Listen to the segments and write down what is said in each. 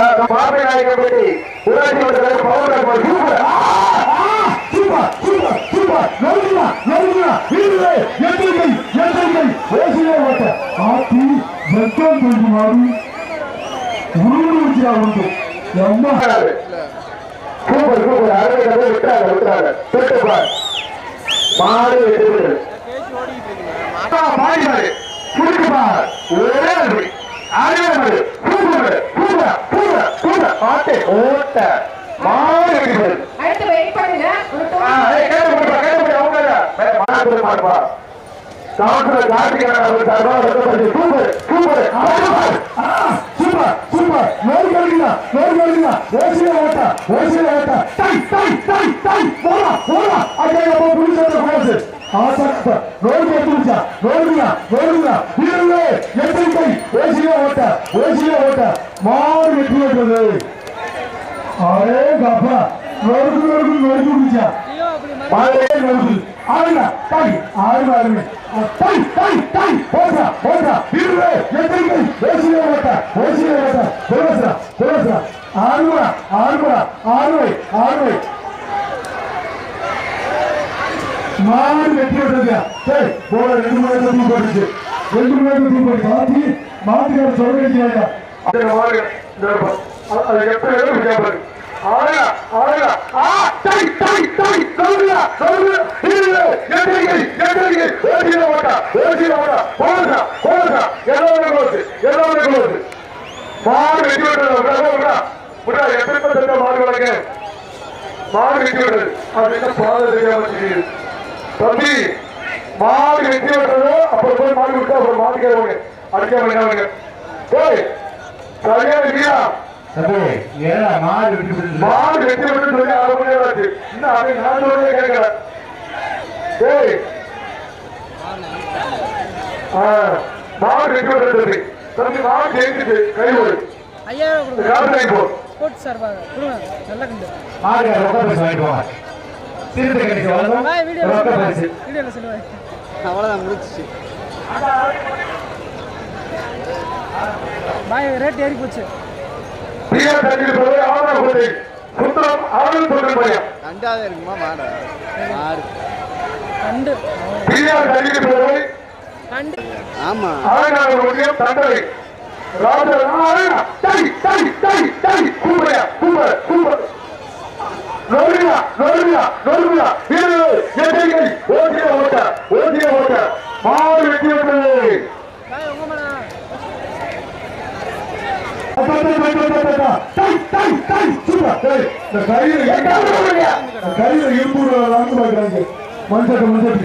பாப்பை நாயக்கப்பட்டி ஊராட்சி மன்ற power super super super நெருங்கினா நெருங்கினா வீரர்களே எச்சரிக்கை எச்சரிக்கை ஓசிலே ஓட்ட. ஆத்தி வெக்கம் கொண்டு மாறி உருவச்சியா உண்டு அம்மா. சூப்பர் சூப்பர் அறுவை கதை விட்டாங்க விட்டாங்க தொட்டுப்பார் மாடு வெற்றி பெற்றது மாடி. ஒரே சூப்பர் சூப்பர் ஆட்டை ஓட்ட மாடு பெற்றது அடுத்து வெயிட் பண்ணுங்க. ஒரு two ஆ, கேட்டு போடுப்பா, கேட்டு போடு, அவங்க. வேற மாடு கொடுக்க மாட்டுப்பா. கவுன்சிலர் கார்த்திகேயன் அவர்கள் சார்பாக Rathapatti super super. Super super super. நோர் கழுகினா நோர் கழுகினா ஓசிலே ஓட்ட ஓசிலே ஓட்ட. டை டை டை டை. போடா போடா. அங்கே அப்போ புடிச்சத போச்சு ஆசக்த நோர் கழுகினா நோர்கினா நோர்கினா வீரர்களே எச்சரிக்கை ஓசிலே ஓட்ட ஓசிலே ஓட்ட. மாடு வெற்றி பெற்றது. அரே கப்பா நோருக்கு நோருக்கு நோருக்கு முடிச்சா மாடே நோருக்கு ஆளுங்க டை ஆளுங்க ஆளுங்க டை டை டை போசா போசா வீரர்களே எச்சரிக்கை ஓசிலே ஓட்ட ஓசிலே ஓட்ட போலசா போலசா ஆளுங்க ஆளுங்க ஆளுவை ஆளுவை மாடு வெட்டி விட்டுருங்க சரி போல ரெண்டு மணி நேரம் தூக்கி போட்டுச்சு. ரெண்டு மணி நேரம் தூக்கி போட்டு மாத்தி மாட்டுக்கார சொல்ல வேண்டியதா இந்த மாடு, அது- எப்படி கேட்பாரு. ஆளுங்க, ஆளுங்க. ஆ, டை, டை, டை, சொல்லுங்க, சொல்லுங்க. இல்லை, எச்சரிக்கை, எச்சரிக்கை. ஓசியில ஓட்டா, ஓசியில ஓட்டா. போடுங்க, போடுங்க. எல்லாமே close, எல்லாமே மாடு வெட்டி விட்டது, விடா, எத்தனை பேர் தெரிஞ்ச மாடு வளர்க்க? மாடு வெட்டி விட்டது. அது என்ன பாதை தெரியாம தெரியுது. தம்பி மாடு வெட்டி விட்டது அப்புறம் போய் மாடு விட்டு அப்புறம் மாடு கேட்பாங்க அடிக்க வேண்டாம் ஏய் மாடு வெட்டி மாடு வெட்டி விட்டு அரை மணி நேரம் ஆச்சு இன்னும் அதை நான் கேட்கல. ஆ, மாடு வெட்டி விட்டு தம்பி மாடு ஜெயிச்சுட்டு கை போடு ஐயாயிரம் கொடுங்க. பாய் ரேட் ஏறி போச்சு. ரெண்டாவது இருக்குமா? மாடு மாடு கண்டு ஆமா. நோரியா இது எச்சரிக்கை ஓசிய ஓட்ட ஓசிய ஓட்ட. மாடு வெட்டி விட்டது. பாய் உங்க மேலே மஞ்சள் மஞ்சள்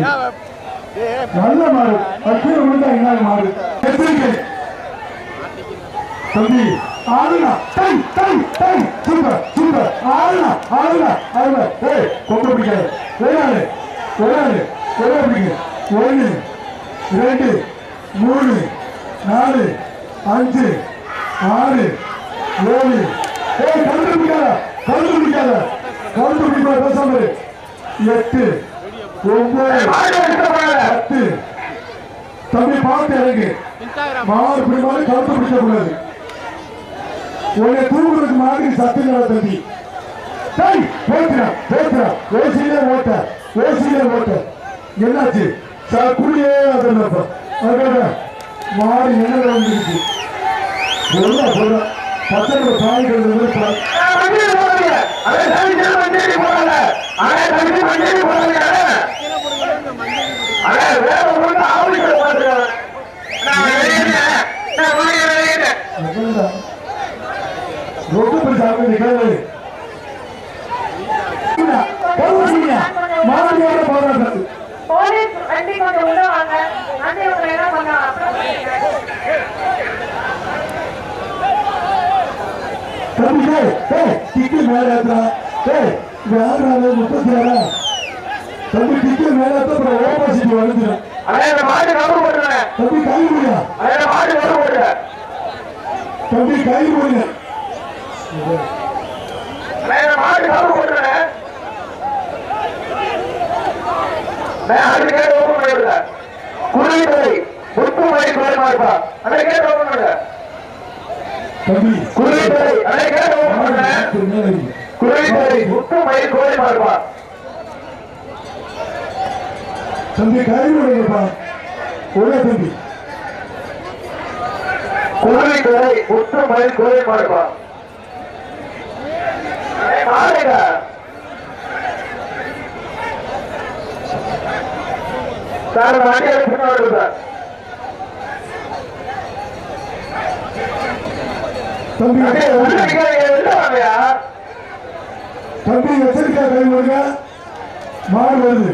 நல்ல மாடு. அக்கீரை விழுந்தா என்ன எச்சரிக்கை தம்பி ஆளுனா டை டை டை சூப்பர் சூப்பர் ஆளுனா ஆளுனா ஆளுனா ஏய் கொண்டு பிடிக்காது. வேணாடு கொண்டு பிடிக்க ஒன்று ரெண்டு மூணு நாலு அஞ்சு ஆறு ஏழு ஏய் கழுத்து பிடிக்காத கழுத்து பிடிக்காத. கழுத்து பிடிக்காத பேசாம. எட்டு ஒன்பது பத்து. தம்பி பார்த்து இறங்கு. மாறு பிடிமாறு கருத்து பிடிக்க கூடாது. உன்னை தூங்குறதுக்கு மாதிரி சத்துங்களா தம்பி? டேய் போத்துறா போத்துறா ஓசியிலே ஓட்ட ஓசியிலே ஓட்ட. என்னாச்சு? சார் குடியே அதல்லப்பா அதோட மாடு என்ன வந்துருச்சு சொல்ல சொல்ல பச்சை சாய்கள் நிகழ்வு மாநில போராட்டம் போலீஸ் வண்டி கொஞ்சம் உள்ள வாங்க. அந்த உங்களை என்ன கொஞ்சம் அப்புறம் தம்பி டேய் டேய் டிக்கி மேல ஏத்துறா டேய் வேறால முப்பத்தி ஆறா? தம்பி டிக்கி மேல ஏத்த அப்புறம் வந்துடும் அதே இந்த மாடு கவர் போட்டுருவேன் தம்பி கை முடியா இந்த மாடு கவர் போட்டுருவேன் தம்பி கை முடிய இந்த மாடு கவர் போட்டுருவேன் நான் அது கேட்டு ஓப்பன் பண்ணிவிடுறேன் குருவி மலை மலை மாறுப்பா மேல இருக்கு. குறைந்ததை முத்தமயில் கோழி மாறுபா தம்பி கறி விடுங்கப்பா ஒரே தம்பி. ஆளுங்க சார் வண்டி வருது சார் தம்பி. தம்பி எச்சரிக்கை கறி விடுங்க மாடு வருது.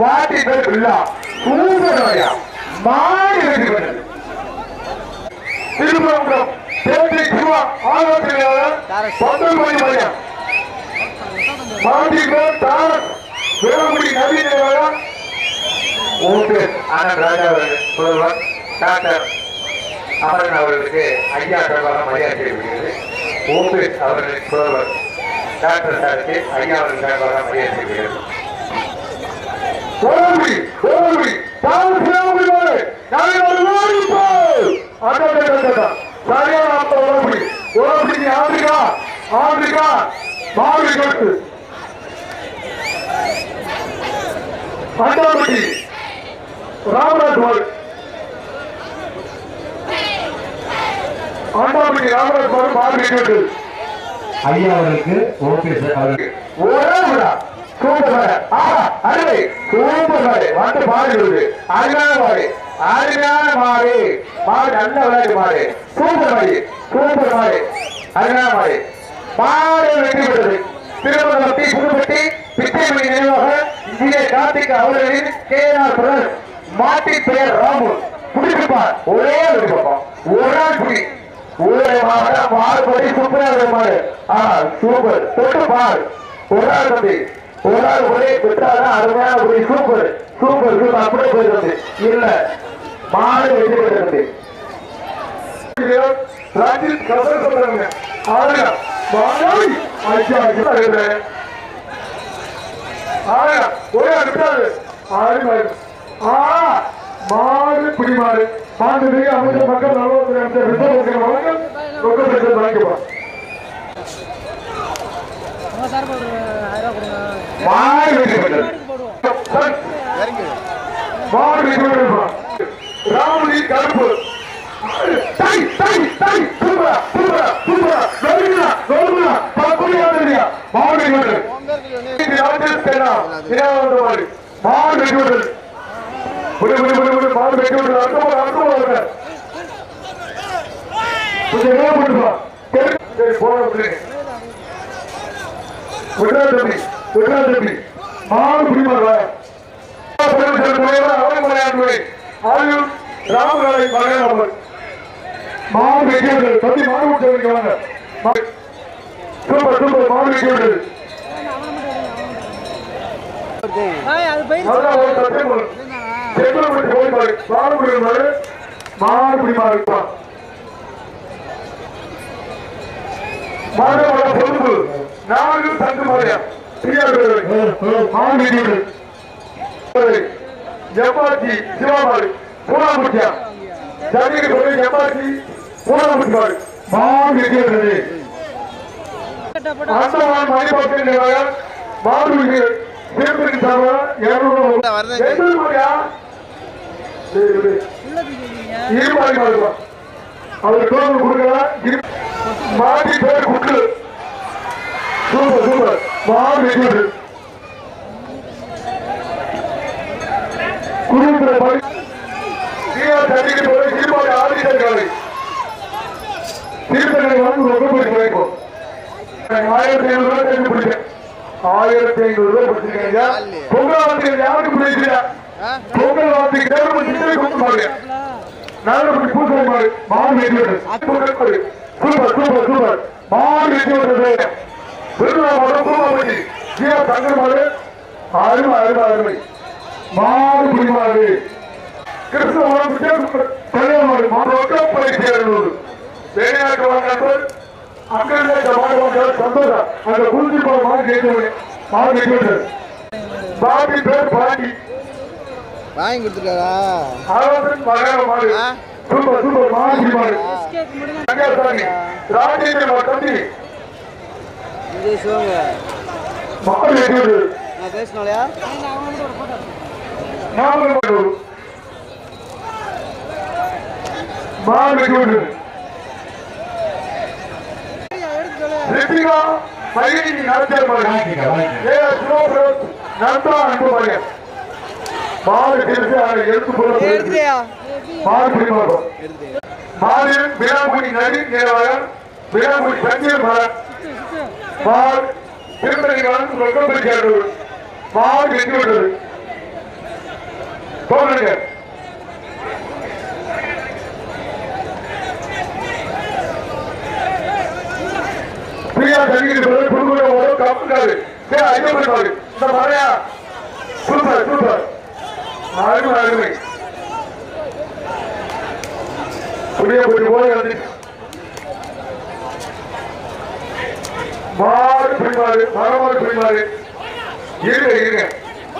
மாட்டி. மாடி. திருப்பரங்குன்றம் தேவி சிவா ஆலோசனையாளர் பந்தல் மணி மையம் மாட்டி பேர் தாரக் வேலுமணி நவீன ஓட்டு ஆனந்த் ராஜா அவர்கள் முதல்வர் டாக்டர் அமரன் அவர்களுக்கு ஐயா சார்பாக மரியாதை செய்யப்படுகிறது. ஓட்டு அவர்களின் புதல்வர் டாக்டர் சாருக்கு ஐயா அவர்கள் சார்பாக மரியாதை செய்யப்படுகிறது. ஓரம்பி ஓரம்பி தாங்கள் சிவமணி மாறு நாங்கள் ராமராஜ் மாறு ஆண்டாபட்டி ராமராஜ் மாறு மாறி கொடுத்து ஐயா அவருக்கு சார். அவருக்கு ஓரா சூப்பர் மாடு ஆஹா அருமை. மாடு வந்து பாடுகிறது அருமையான மாடு அருமையான மாடு மாடு நல்ல விளையாட்டு மாடு சூப்பர் மாடு அருமையான மாடு மாடு வெற்றி பெற்றது. திருமணப்பட்டி புதுப்பட்டி பிச்சைமணி நினைவாக இந்திய கார்த்திக் அவர்களின் கே ஆர் பிரதர் மாட்டின் பெயர் ராமு. குடிப்பார் ஒரே ஒரு ஒரு நாள் குடி. ஊரே மாட மாடு படி சூப்பரா இருக்கு மாடு. ஆ சூப்பர். தொட்டு பார். ஒரு தம்பி. ஒரு ஆள் ஒரே விட்டாதான் அருமையான குடி. சூப்பர். Super super. அப்படியே இல்ல. மாடு வெற்றி பெற்றது ராஜித் கபர் சொல்றாங்க ஆளுங்க. மாடாய் ஐயா ஐயா ஆளுங்க. ஒரே விட்டாது ஆறு மாடு மாடு பிடி மாடு மாடு மிக அமைச்சர் மக்கள் நலவரத்துறை அமைச்சர் ரிசர்வ் வழங்க ரொக்க பெற்று வாங்கிப்பா அவங்க சார்பா ஒரு ஆயிரம் ரூபா கொடுங்க மாடு வெற்றி பெற்றது மாடு வெற்றி பெற்றது ராமலி கருப்பு டை டை டை. சூப்பரா சூப்பரா சூப்பரா நோடுங்களா நோடுங்களா பக்குடியா தெரியா மாடு வெற்றி பெற்றது இது ராஜேஷ் பேனா இரண்டாவது மாடு மாடு வெற்றி பெற்றது புடி புடி புடி புடி மாடு வெற்றி பெற்றது அடுத்த மாடு அடுத்த மாடு கொஞ்சம் நேரம் போட்டுப்பா சரி போன விட்டுருங்க விடுறா தம்பி. விடுறா தம்பி. மாடு புடி மாடுவா ஆயுள் ராமகலை மகன் மாடு வெற்றியது தம்பி மாடு விட்டு வாங்க. சூப்பர் சூப்பர் மாடு வெற்றியது ஆய் அது ஜப்பாத்தி சிவாபாடு பூனாமுட்டியா ஜாதிக்கு சொல்லி ஜப்பாத்தி பூனாமுட்டி பாடு மாடு இருக்கிறது அந்தமான் மணிப்பட்டு மாடு சேர்த்து மாடி பேர் குட்டு சூப்பர் சூப்பர். மாடு வெற்றி குடும்பத்துல படி தண்ணிக்கு போய் திருப்பாடி காலை. திருத்தணி வந்து ரொம்ப போய் கிடைக்கும் ஆயிரத்தி ஐநூறு ரூபாய் பிடிச்சேன் ஆயிரத்தி ஐநூறு ரூபாய் பிடிச்சிருக்கீங்க. பொங்கல் வார்த்தைகள் யாருக்கு ஆ? பொங்கல் வார்த்தைக்கு தேவை சித்தரை கொண்டு மாறியா நல்லபடி பூசை மாடு மாடு வெட்டிவிடு சூப்பர் சூப்பர் சூப்பர் விருதுநா மாடு பூமாபதி ஜியா தங்க மாடு. அருமை அருமை அருமை. மாடு புடி மாடு. கிருஷ்ணபுரம் கல்யாண மாடு. மாடு ஒட்டப்படை சேர்ந்தது. வேலையாட்டு வாங்க மாடு வாங்க சந்தோஷம். அந்த குறிஞ்சி போற மாடு கேட்டு மாடு வெட்டிவிடு பாண்டி பேர் பாண்டி வாங்கி கொடுத்துருக்காரா? ஆரோக்கியம் மகர மாடு. சூப்பர் சூப்பர் மாடு. மாடு ரங்கசாமி ராஜேந்திர தம்பி. இது சிவங்க. மாடு வெட்டிவிடு நான் பேசினாலையா? அவங்க மட்டும் ஒரு போட்டோ மாடு. மாடு மாடு வெட்டிவிடு எடுத்து சொல்லு ரித்திகா மகிழி நடத்திய மாடு வாங்கிக்க வாங்கிக்க ஏ சிவபுரம் நந்தா அன்பு மகன் மாடு திருப்பி அதை எடுத்து எடுத்துறியா மாடு பிடிமாடும் எடுத்து மாநிலம் விழாக்குடி நதி நேரவரம் விழாக்குடி சஞ்சீர் மரம். சுத்து சுத்து மால் திருப்பதி மரம் ரொக்கம் சேர்ந்தது மால் வெற்றி விட்டது? போடுங்க பிரியா தங்கிட்டு சொல்ல குடும்ப ஓட காப்புக்காரு ஏ ஐயோ பண்ணுவாரு இந்த மழையா சூப்பர் சூப்பர் அருமை அருமை. புரிய புதிய போய் வந்து மாறு பிடிமாறு மரமாறு பிடிமாறு இருங்க இருங்க.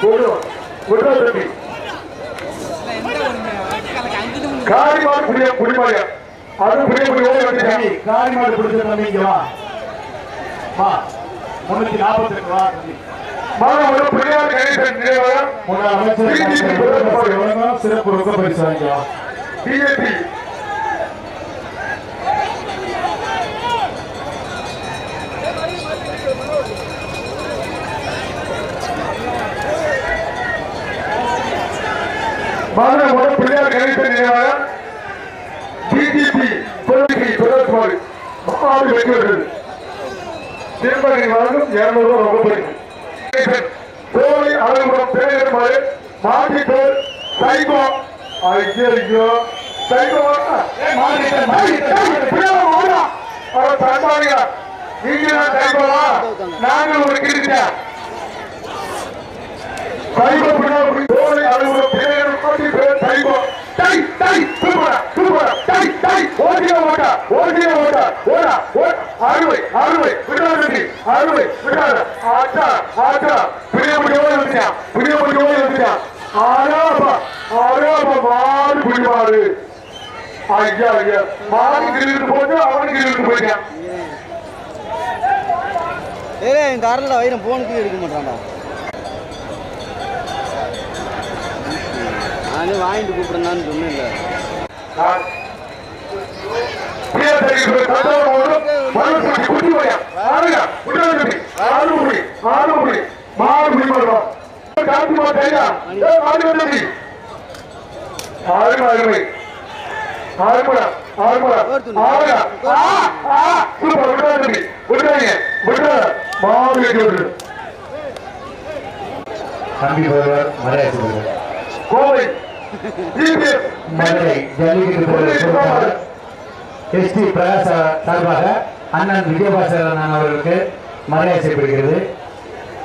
போடுவோம் விட்டா தம்பி. காரி புரிய புதிய குடிமாரியா அது புரிய புரிய ஓடி வந்துட்டாங்க தம்பி காரி மாடு பிடிச்ச தம்பி முன்னூத்தி நாற்பத்தி ரெண்டு வா தம்பி மாணவ பெரியார் கணேசன் நினைவாக முன்னாள் அமைச்சர் சிறப்பு ரொக்க பரிசு வாங்கிக்கலாம் பிஜேபி மாணவ பெரியார் கணேசன் நினைவாக பிஜேபி தொழில்கை தொடர்பாடு மாடு வெற்றி பெற்றது திருமணி வழங்கும் இருநூறு ரூபாய் வகுப்பு. கோழி அலுவலகம் பேருமாறு மாட்டி தோல் சைகோ ஐயோ சைகோ நாங்கள் ஒரு கிரிச்சா சைகோ கோழி அலுவலகம் பேர் மாட்டி சைகோ டை டை சூப்பரா சூப்பரா டை டை. ஓடிய ஓட்டா ஓடிய ஓட்டா. ஓ அறுவை அறுவை விடாதடி அறுவை விடாத ஆட்டா ஆட்டா பிரிய முடியோட வந்துட்டா பிரிய முடியோட வந்துட்டா. ஆராபா ஆராபா மாடு பிடிமாறு ஐயா ஐயா. மாடு கிரிட்டு போட்டு அவனுக்கு கிரிட்டு போயிட்டான் ஏய் இந்த அரலடா வயிறு போனுக்கு எடுக்க மாட்டான்டா. நானே வாங்கிட்டு கூப்பிடுறேன்னு சொன்னேன் தம்பி போவர் மரியாதை கோவை மதுரை ஜல்லிக்கட்டு போவர் எஸ்டி பிரகாஷ் சார்பாக அண்ணன் விஜயபாஸ்கரன் அவர்களுக்கு மரியாதை செய்யப்படுகிறது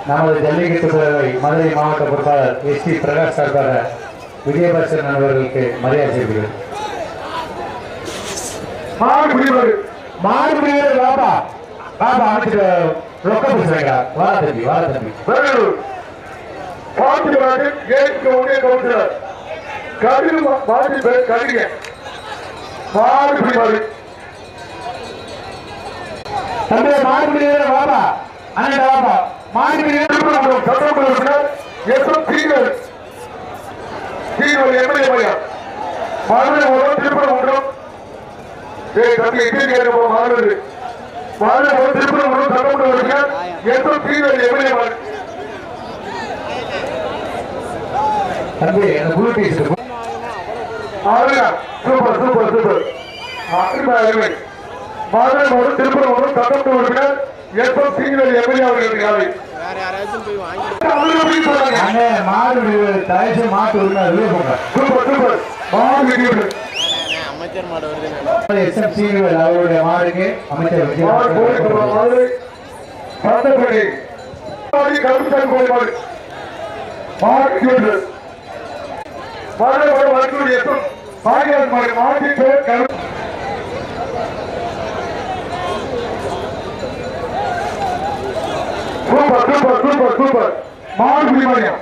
நமது ஜல்லிக்கட்டு பேரவை மதுரை மாவட்ட பொறுப்பாளர் எஸ்டி பிரகாஷ் சார்பாக விஜயபாஸ்கரன் அவர்களுக்கு மரியாதை செய்யப்படுகிறது மாடு பிடிமாறு மாடுபிடி அமைச்சர் ரொக்க பேசுறீங்க வார தம்பி வார தம்பி. பெங்களூர் பாண்டிவாடு கேட்க கவுன்சிலர் பேர் கதிரிங்க. தம்பி மாடுபிடி வாபா அண்ணன் வாபா மாடுபிடி திருப்பரங்குன்றம் சட்டமன்ற உறுப்பினர் எஸ் எம் சீனியர் எம்எல்ஏ மையம் மதுரை மூலம் திருப்பரங்குன்றம் ஏய் தம்பி எங்கே கேட்க மாறுது மதுரை மூலம் திருப்பரங்குன்றம் சட்டமன்ற உறுப்பினர் எஸ் எம் சீனியர் எம்எல்ஏ மையம் தம்பி அந்த புழு பீஸ் சூப்பர் சூப்பர் சூப்பர். அருமை அருமை. மதுரை மூலம் திருப்பரங்குன்றம் சட்டமன்ற உறுப்பினர் எம் சீனியர் எம்எல்ஏ அவர்களுக்கு காலை வேற யாராச்சும் போய் வாங்கி அவர்கள் எப்படி சொல்றாங்க அண்ணே மாடு தயச்சு மாட்டு உரிமை வெளியே போங்க சூப்பர் சூப்பர் மாடு வெட்டி அமைச்சர் மாடு வருது எஸ்எம்சி அவருடைய மாடுக்கு அமைச்சர் மாடு கோழி விஜய் மாடு சந்தப்படி மாடி கருப்புசாமி கோழி மாடு மாடு கேடு மாடு மாடு வளர்க்கக்கூடிய எத்தம் பாடியார் மாடு மாடி சூப்பர் சூப்பர் சூப்பர் சூப்பர். மாடு பிடிமாரியம்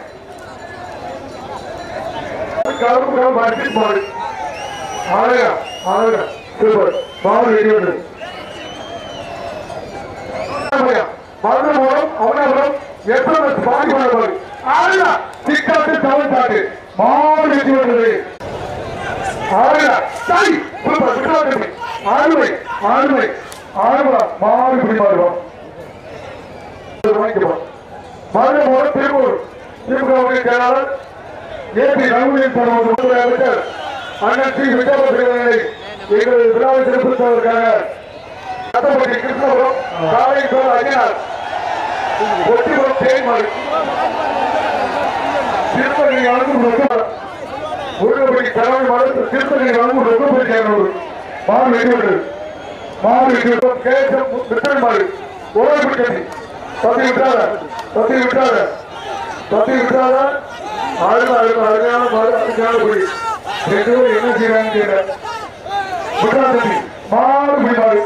கலப்பு கலப்பு அடிச்சு மாடு ஆளுங்க ஆளுங்க சூப்பர். மாடு வெடி வருது அவனபுரம் எஸ்எம்எஸ் பாடி பண்ண ஆளுங்க சிக்காட்டு தவறு மாடு வெடி வருது சரி. சூப்பர். விட்டாட்டு ஆளுமை ஆளுமை ஆளுவா மாடு மாறுவோம் வாங்கிக்கிறோம் மூலம் திருப்பூர் திமுக செயலாளர் ஏபி ரகுவின் தனது அமைச்சர் அண்ணன் ஸ்ரீ விஜயபுரங்களை எங்கள் விழாவை சிறப்பித்ததற்காக சட்டப்பட்டி கிருஷ்ணபுரம் காலைத்தோர் அஜினார் ஒட்டிபுரம் தேய்மாறு திருப்பதி அனுப்பு ரொக்கம் முருகப்படி தலைமை மருந்து திருப்பதி அனுப்பு ரொக்கப்படி சேர்ந்தவர் மாறு வெற்றிவிட்டது மாறு கேசம் விட்டன்மாறு ஓரப்படி கட்டி தொத்தி விட்டாத தொத்தி விட்டாத. தொத்தி விட்டாத. ஆளுநர் அழுத்த அருமையான மாறு அருமையான குடி. ரெண்டு பேரும் என்ன செய்யறாங்கன்னு தெரியல விட்டா தம்பி மாறு குடி மாறு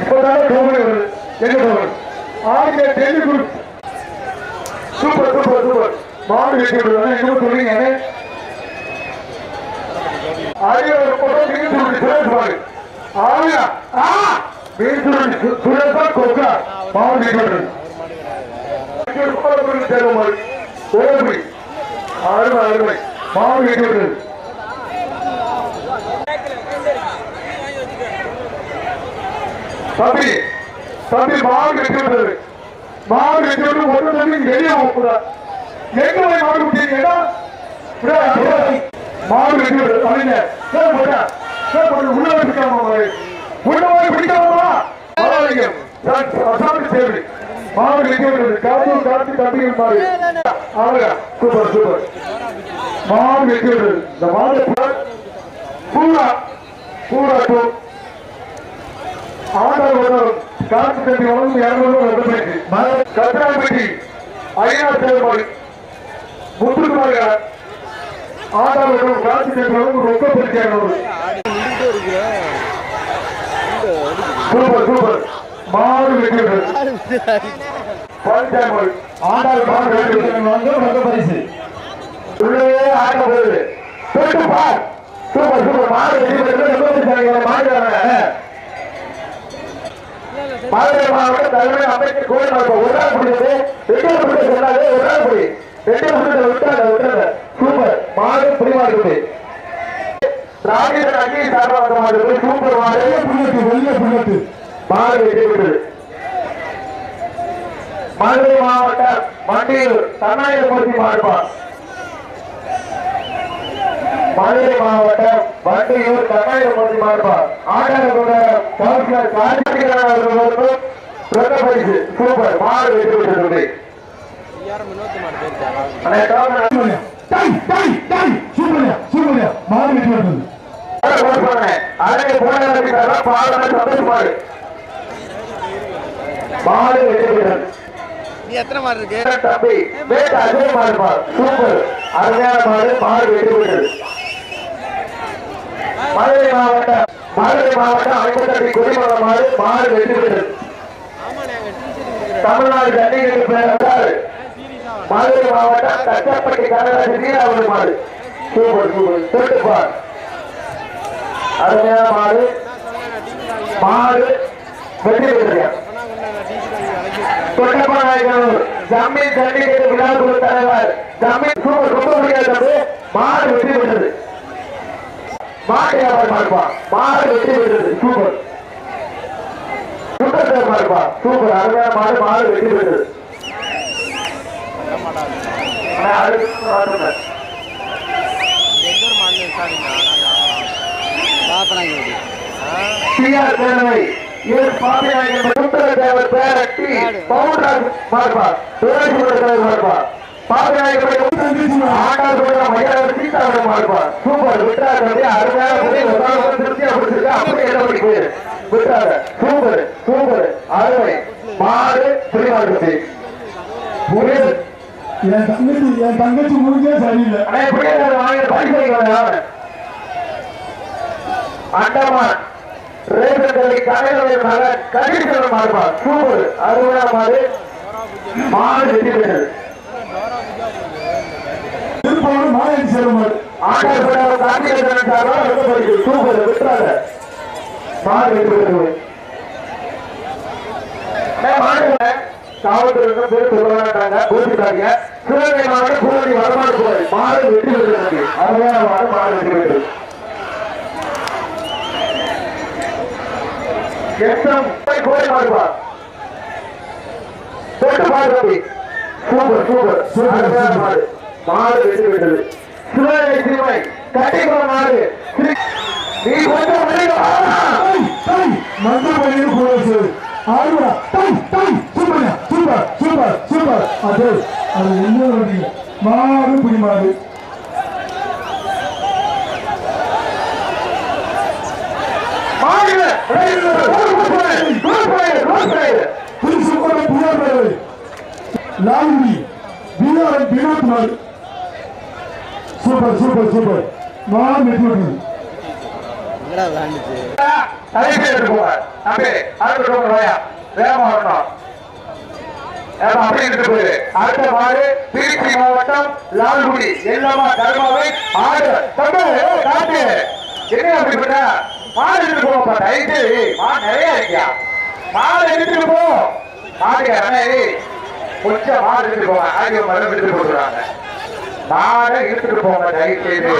இப்பதான் டோமனி வருது. என்ன டோமன் ஆகிய Delhi group. Super super super. மாடு வெட்டி விடுவாங்க என்ன சொல்றீங்க ஆகிய ஒரு நீங்க சொல்லுங்க சுருட்டி சுரேஷ் பாரு ஆ மீன் சுருட்டி கொக்கா. மாடு வெட்டி விடுறது அருமை அருமை. மாடு தம்பி தம்பி மாடு வெட்டி விடுறது மாடு ஒரு தம்பி வெளியே போகக்கூடாது. எங்க போய் மாடு விட்டீங்கன்னா மாடு வெட்டி அவங்க உள்ள பிடிக்காம உள்ள பிடிக்காமா தேவை மாடு காத்து காத்து ஆளுங்க சூப்பர் சூப்பர். மாடு இந்த மாடு பூரா பூரா டூ ஆண்டவர் வரும். காத்து தண்ணி வளர்ந்து இரநூறு வெள்ளப்பேச்சு கத்திராம்பட்டி ஐநா செயல்பாடு முத்துக்குமார் ஆண்டவர் ஒருவர் காத்து தண்ணி வளர்ந்து ரொம்ப பெருச்சு இரநூறு நின்றுட்டே ஆண்டாள் மாடு வெட்டிவிட்டது வந்து பரிசு உள்ளே ஆட்ட போகுது போயிட்டு பார் சூப்பர் சூப்பர் மாடு வெட்டிவிட்டது மாவட்ட தலைமை அமைச்சர் கோயில் ஒரு நாள் முடிஞ்சது. ரெண்டு நாள் முடிஞ்சு ஒரு நாள் ரெண்டு நாள் விட்டாங்க விட்டாங்க. சூப்பர். மாடு புரிமாடு குடி ராஜேந்திரன் அங்கி சார்பாக மாடு. சூப்பர் மாடு. புல்லட்டு வெளியே புல்லட்டு. மாடு வெற்றி மதுரை மாவட்டம் மண்டியூர் தன்னாயுதமூர்த்தி மாடுபா மதுரை மாவட்டம் வண்டியூர் கர்நாடகமூர்த்தி மாடுபா ஆட்டர் கவுன்சிலர் கார்த்திகேயன் அவர்களுக்கும் ரொக்க பரிசு சூப்பர். மாடு வெற்றி பெற்றது டை டை டை சூப்பர்யா சூப்பர்யா. மாடு வெட்டி வருது அதே போன பாடலை சந்தோஷமாடு மாடு பெற்றது நீ எத்தனை மாடு இருக்கு? தம்பி வேட்ட அதே மாடு பார் சூப்பர். அருமையான மாடு மாடு பெற்றது மதுரை மாவட்டம் மதுரை மாவட்டம் ஐம்பத்தடி குடிமல மாடு மாடு டீச்சர் இருக்கிற தமிழ்நாடு ஜல்லிக்கட்டு பேரத்தால் மதுரை மாவட்டம் தச்சப்பட்டி கனகராஜ் நீராவதி மாடு. Super super. தொட்டு பார் அருமையான மாடு. மாடு வெற்றி பெற்றது தொட்டப்பநாயகனூர் ஜம்மீன் ஜல்லிக்கட்டு விழாக்குழு தலைவர். ஜம்மீன் சூப்பர் ரொம்ப முடியாது மாடு வெற்றி பெற்றது மாடு வியாபாரம் இருப்பா மாடு வெற்றி பெற்றது சூப்பர். சுத்தத்தேர்மா இருப்பா சூப்பர். அருமையான மாடு மாடு வெற்றி பெற்றது சூப்பர். சூப்பர். அருமை. புரிமாடு தம்பி புரியுது என் தங்கச்சி என் தங்கச்சி முழுக்கே சரியில்லை. அண்டமான் ரேசன் கல்வி கடையில் மகன் கதிர்சனம் மாறுபா சூப்பர் அருமையான மாடு. மாடு வெற்றி பெற்றது. திருப்பவன் மாயன் சேருமாறு ஆண்டாள் வெற்றி சூப்பர் விட்டுறாங்க மாடு வெற்றி பெற்றது. மாடு காவல்துறை பேர் சொல்லுவாங்க கோபிக்காங்க சிவகங்கை மாவட்டம் பூரணி வரமாடு போய் மாடு வெற்றி பெற்றது அருமையான மாடு மாடு வெற்றி பெற்றது எத்தம் கோழி மாடுவா போட்டு மாடு தம்பி. Super super. சூப்பர் மாடு. மாடு வெற்றி பெற்றது சிவகங்கை சிறுமை கட்டிக்குள மாடு. திரு- நீ கொஞ்சம் வெளியில வா. மந்திர பணியில் போலீஸ் ஆறுவா டை டை. சூப்பர் சூப்பர் சூப்பர் சூப்பர் அது அது என்ன வண்டிங்க மாடு. புடி மாடு. Super super super. மாடு தலைக்கு எடுத்து போவார் தம்பி அடுத்த ரோடு வாயா. வேகமா வரணும் அடுத்த மாடு திருச்சி மாவட்டம் லால்குடி. எல்லாமா தர்மாவை ஆடு. தம்பி காட்டு. என்ன அப்படி பண்ண? மாடு எடுத்து போப்பா ரைட்டு மாடு நிறைய இருக்கியா? மாடு எடுத்துட்டு போ. மாடு கொஞ்சம் மாடு எடுத்துட்டு போங்க. ஆகிய மரம் எடுத்துட்டு போட்டுறாங்க மாடை எடுத்துட்டு போங்க தயவு செய்து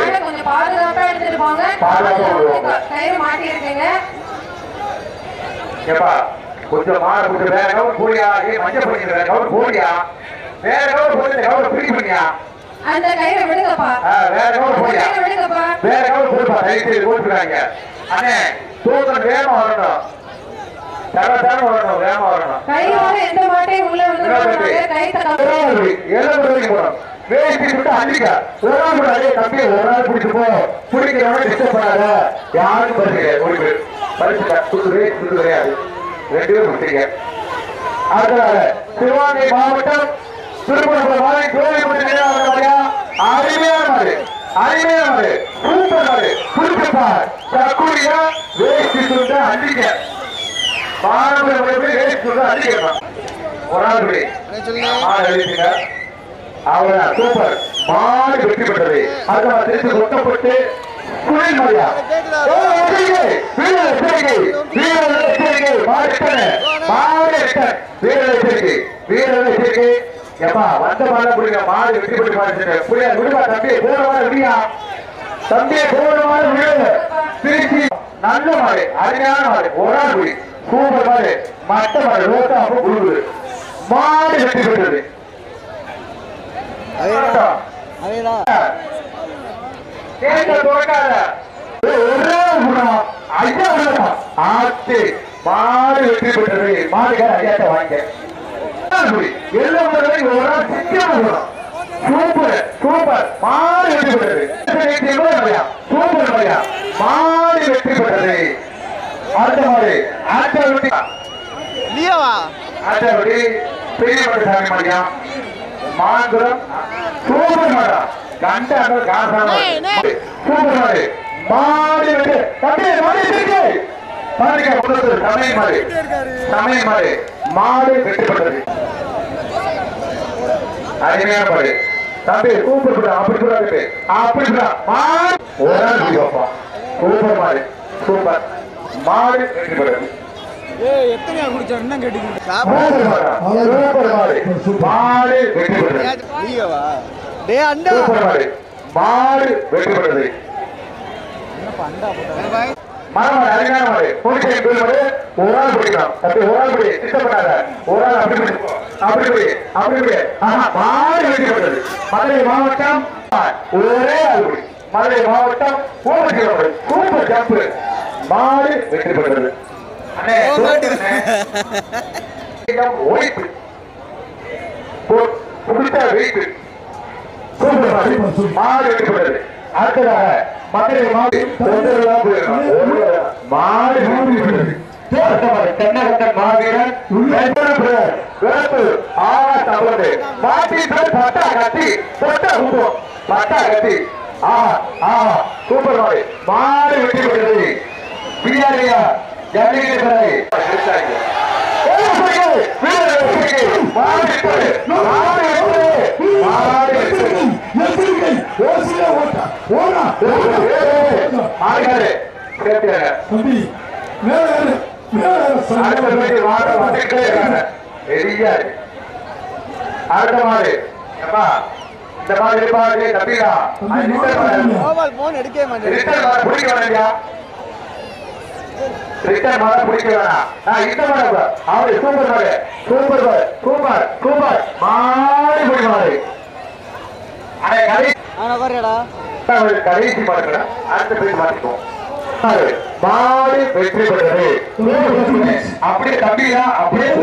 பாதுகாப்பா எடுத்துட்டு போங்க. பாதுகாப்பா போடுவாங்க. கயிறு மாட்டி இருக்கீங்க ஏப்பா கொஞ்சம் மாடு கொஞ்சம் வேற கவர் போடியா ஏ மஞ்சள் பண்ணி வேற கவர் போடியா வேற கவர் போடி கவர் பிடி பண்ணியா? அந்த கயிறை விடுங்கப்பா. வேற கவர் போடியா விடுங்கப்பா. வேற கவர் போடுப்பா செய்து போட்டுருக்காங்க அண்ணே தூக்கம் வேகமா வரணும். தர தர வரணும் வேகமா வரணும். கையோட எந்த மாட்டையும் உள்ள வந்து போடுறாங்க கைத்தை கம்பி எல்லாம் போறோம் வேட்டி ஒரு நாள் கூட அதே தம்பி ஒரு நாள் பிடிச்சு போ. பிடிக்கிறவங்க டிஸ்டர்ப் பண்ணாத யாருக்கும் பரிசு ஒரு பேர் பரிசு வேட்டி துண்டு கிடையாது ரெண்டு பேரும் பிடிச்சிங்க அடுத்ததாக சிவகங்கை மாவட்டம் திருப்பூர் மாலை கோவில் அருமையான மாடு அருமையான மாடு சூப்பர் மாடு புடிச்சப்பார் தக்குடியா வேஷ்டி துண்டு அள்ளிக்க பாரம்பரிய வேஷ்டி துண்டு அள்ளிக்கலாம் ஒரு நாள் இப்படி சொல்லுங்க. அவரா சூப்பர் மாடு வெற்றி பெற்றது. அதுல திருச்சி கொட்டப்பட்டு குளிர் மரியா. வந்த மாடை பிடிங்க. மாடு வெற்றி பெற்று மாடு புரியா விடுவா தம்பி போன மாடு விடியா? தம்பி போன மாடு விடு திருச்சி. நல்ல மாடு. அருமையான மாடு. ஒரு ஆள் சூப்பர் மாடு. மட்ட மாடு ரோட்டா குழுகுது மாடு வெற்றி பெற்றது அதேடா அதேடா கேட்க துறக்காத ஒரே குணம் ஐயா உள்ளதா ஆத்து மாடு வெற்றி பெற்றது மாடுகார ஐயாட்ட வாங்க எல்லா முறையும் ஒரு நாள் சிக்கன சூப்பர். சூப்பர். மாடு வெற்றி பெற்றது சூப்பர் மரியா மாடு வெற்றி பெற்றது அடுத்த மாடு அடுத்த வெற்றி இல்லையாவா அடுத்தபடி பெரியவர்கள் சாமி மரியா மாங்குளம் சூப்பர் மாடா கண்ட அந்த காசான சூப்பர் மாடு மாடு வெட்டு. தம்பி மாடு இருக்கு பாருங்க முதல்ல சமய மாடு. சமய மாடு. மாடு வெட்டுப்பட்டது. அருமையான மாடு. தம்பி மாடு அப்படி சொல்லாது அப்படி சொல்லா மாடு. ஒரு சூப்பர் மாடு சூப்பர். மாடு வெட்டுப்பட்டது. ஏய் எத்தனையா குடிச்சா என்ன கேட்டீங்க மாடு நீங்கவா டே அண்டா சூப்பர் மாடு அருமையான மாடு ஒரு ஆள் பிடிக்கலாம். அப்படி ஒரு ஆள் பிடி திட்டப்படாத ஒரு ஆள் அப்படி பிடி அப்படி பிடி அப்படி பிடி. ஆஹா மாடு வெட்டுப்பட்டது மதுரை மாவட்டம் ஒரே ஆள் பிடி. மதுரை மாவட்டம் ஜம்ப் மாடு வெட்டுப்பட்டது அண்ணே புடித்த வெயிட்டு. சூப்பர் மாடு. வெட்டுப்பட்டது அடுத்ததாக மதுரை மாடு. மாடு தென்னகத்தன் மாவீரன் வேப்பு, பட்டா சூப்பர் மாடு. மாடு ஜல்லிக்கட்டு ஏறு அடுத்த மாடு இந்த மாதிரி போன் எடுக்கவே மாட்டேன் மாடு பிடிக்க வேணாம்யா ரிட்டர்ன் மாட பிடிக்க வேணாம். நான் இந்த மாடு அவரு சூப்பர் மாடு சூப்பர் மாடு சூப்பர் சூப்பர். மாடு பிடி மாடு அடே கதை அவனை ஒரு கடைசி மாடுங்க அடுத்த பேர் மாட்டிக்குவோம் மாடு வெற்றி பெற்றது. அப்படியே தம்பியா அப்படியே